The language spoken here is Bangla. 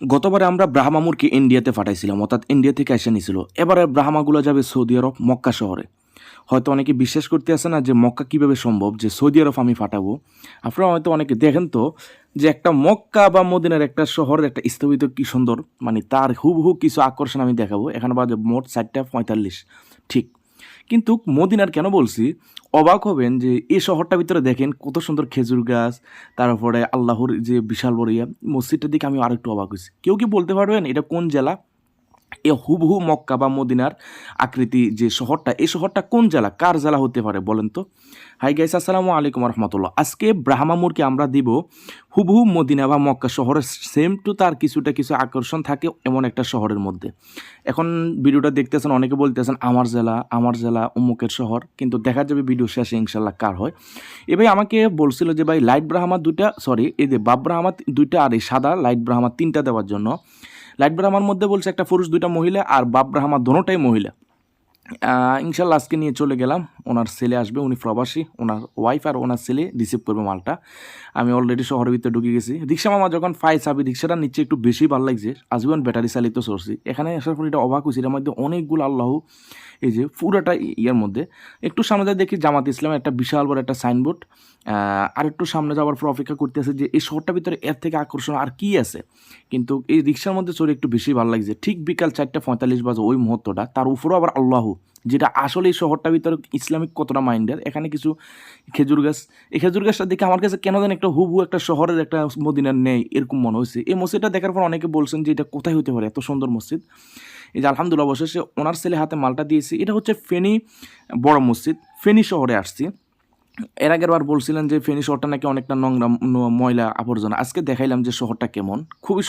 গতবারে আমরা ব্রাহ্মামুরকে ইন্ডিয়াতে পাঠাইছিলাম, অর্থাৎ ইন্ডিয়া থেকে এসে নিছিল। এবারে ব্রাহ্মাগুলো যাবে সৌদি আরব, মক্কা শহরে। হয়তো অনেকে বিশ্বাস করতে আসে না যে মক্কা কীভাবে সম্ভব, যে সৌদি আরব আমি পাঠাবো। আপনারা হয়তো অনেকে দেখেন তো, যে একটা মক্কা বা মদিনার একটা শহরের একটা স্থবিত কি সুন্দর মানে তার হুবহু কিছু আকর্ষণ আমি দেখাবো। এখানে বাজে মোট চারটা পঁয়তাল্লিশ, ঠিক। কিন্তু মদিনার কেন বলছি? অবাক হবেন যে এই শহরটার ভিতরে দেখেন কত সুন্দর খেজুর গাছ, তারপরে আল্লাহর যে বিশাল বড় ইয়া, মসজিদটার দিকে আমি আরেকটু অবাক হয়েছি। কেউ কি বলতে পারবেন এটা কোন জেলা? এ হুবহু মক্কা বা মদিনার আকৃতি যে শহরটা, এই শহরটা কোন জেলা, কার জেলা হতে পারে বলেন তো? হাই গাইস আসসালামু আলাইকুম রহমতুল্লাহ আজকে ব্রাহ্মামুরকে আমরা দিব হুবহু মদিনা বা মক্কা শহরের সেম টু তার কিছুটা কিছু আকর্ষণ থাকে এমন একটা শহরের মধ্যে। এখন ভিডিওটা দেখতেছেন, অনেকে বলতেছেন, আমার জেলা আমার জেলা, অমুকের শহর। কিন্তু দেখা যাবে ভিডিও শেষে ইনশাল্লাহ কার হয়। এ ভাই আমাকে বলছিল যে ভাই, লাইট ব্রাহ্মা দুইটা সরি এই যে বাপ ব্রাহ্মা দুইটা আর এই সাদা, লাইট ব্রাহ্মা তিনটা দেওয়ার জন্য। লাইট ব্রাহ্মার মধ্যে বলছে একটা পুরুষ দুইটা মহিলা আর বাপ ব্রাহ্মা দোনোটাই মহিলা। ইনশাল্লাহ আজকে নিয়ে চলে গেলাম। ওনার ছেলে আসবে, উনি প্রবাসী, ওনার ওয়াইফ আর ওনার ছেলে রিসিভ করবে মালটা। আমি অলরেডি শহরের ভিতরে ঢুকে গেছি। রিক্সা মামা যখন ফাই চাবি, রিক্সাটা নিচে একটু বেশি ভালো লাগছে। আজীবন ব্যাটারি চালিত সরছি এখানে আসার পর এটা অবাক হয়েছে, এর মধ্যে অনেকগুলো আল্লাহ, এই যে পুরোটা ইয়ার মধ্যে। একটু সামনে যাই দেখি জামাত ইসলাম একটা বিশাল বড় একটা সাইনবোর্ড আর একটু সামনে যাওয়ার পর অপেক্ষা করতে করতেছে যে এই শহরটার ভিতরে এর থেকে আকর্ষণ আর কি আছে। কিন্তু এই রিক্সার মধ্যে চড়ে একটু বেশি ভালো লাগছে। ঠিক বিকাল চারটা পঁয়তাল্লিশ বাজে ওই মুহূর্তটা, তার উপরেও আবার আল্লাহ। যেটা আসলে এই শহরটার ভিতরে ইসলামিক কতটা মাইন্ডের, এখানে কিছু খেজুর গাছ, এই খেজুর গাছটা দেখে আমার কাছে কেন যেন একটা হুবহু একটা শহরের একটা মদিনার নেই, এরকম মনে হয়েছে। এই মসজিদটা দেখার পর অনেকে বলছেন যে এটা কোথায় হতে পারে, এত সুন্দর মসজিদ। এই যে আলহামদুলিল্লাহ অবশেষে ওনার ছেলে হাতে মালটা দিয়েছি। এটা হচ্ছে ফেনী, বড় মসজিদ। ফেনী শহরে আসছি। এর আগের বার বলছিলেন যে ফেনী শহরটা নাকি অনেকটা নোংরা, ময়লা আবর্জনা। আজকে দেখাইলাম যে শহরটা কেমন। খুবই